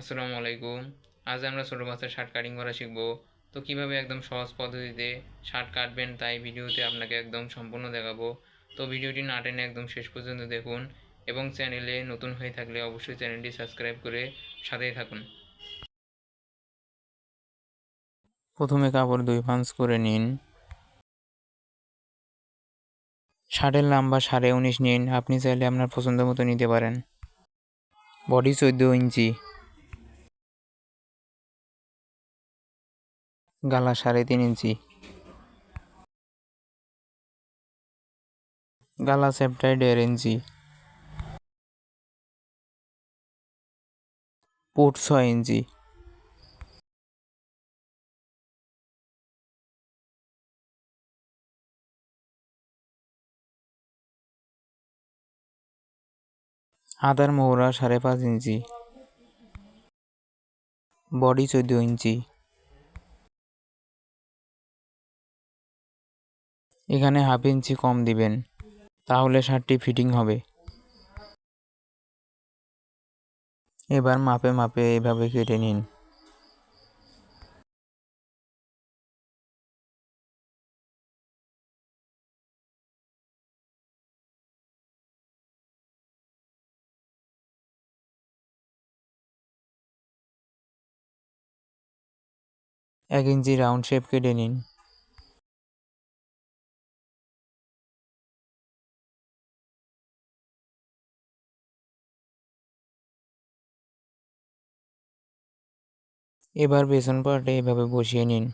আসসালামু আলাইকুম। আজ আমরা ছোটো বাচ্চার শার্ট কাটিং করা শিখব। তো কীভাবে একদম সহজ পদ্ধতিতে শার্ট কাটবেন তাই ভিডিওতে আপনাকে একদম সম্পূর্ণ দেখাবো। তো ভিডিওটি না টেনে একদম শেষ পর্যন্ত দেখুন এবং চ্যানেলে নতুন হয়ে থাকলে অবশ্যই চ্যানেলটি সাবস্ক্রাইব করে সাথেই থাকুন। প্রথমে কাপড় দুই পাঁচ করে নিন। শার্টের লম্বা সাড়ে উনিশ নিন। আপনি চাইলে আপনার পছন্দ মতো নিতে পারেন। বডি চোদ্দ ইঞ্চি। গালা সাড়ে তিন ইঞ্চি। গালা সেপ্টায় দেড় ইঞ্চি। পুট ছয় ইঞ্চি। আদার মোহরা সাড়ে পাঁচ ইঞ্চি। বডি চোদ্দ ইঞ্চি। এখানে হাফ ইঞ্চি কম দিবেন, তাহলে শার্টটি ফিটিং হবে। এবার মাপে মাপে এভাবে কেটে নিন। এক ইঞ্চি রাউন্ড শেপ কেটে নিন। এবার পেছন পার্টে এভাবে বসিয়ে নিন।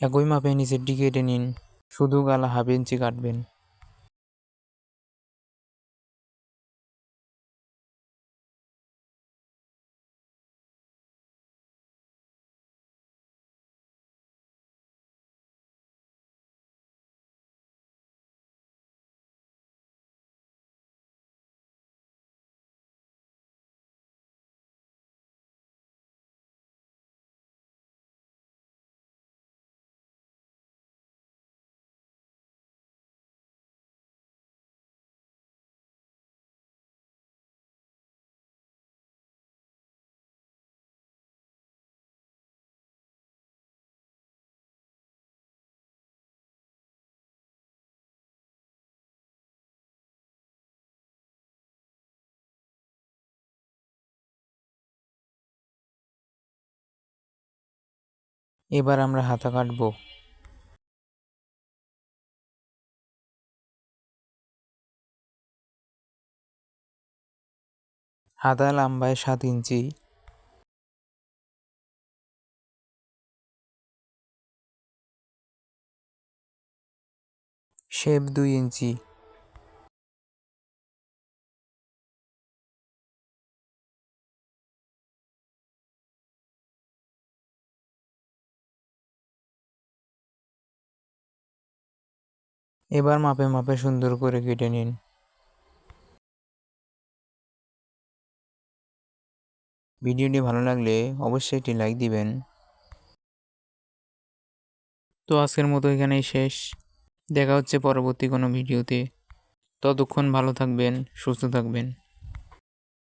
একই মাপে নিচের দিকে নিন। শুধু গালা হাফ ইঞ্চি কাটবেন। এবার আমরা হাতা কাটবো। হাতা লম্বায় সাত ইঞ্চি। শেপ দুই ইঞ্চি। এবার মাপে মাপে সুন্দর করে কেটে নিন। ভিডিওটি ভালো লাগলে অবশ্যই একটি লাইক দিবেন। তো আজকের মতো এখানেই শেষ। দেখা হচ্ছে পরবর্তী কোনো ভিডিওতে। ততক্ষণ ভালো থাকবেন, সুস্থ থাকবেন।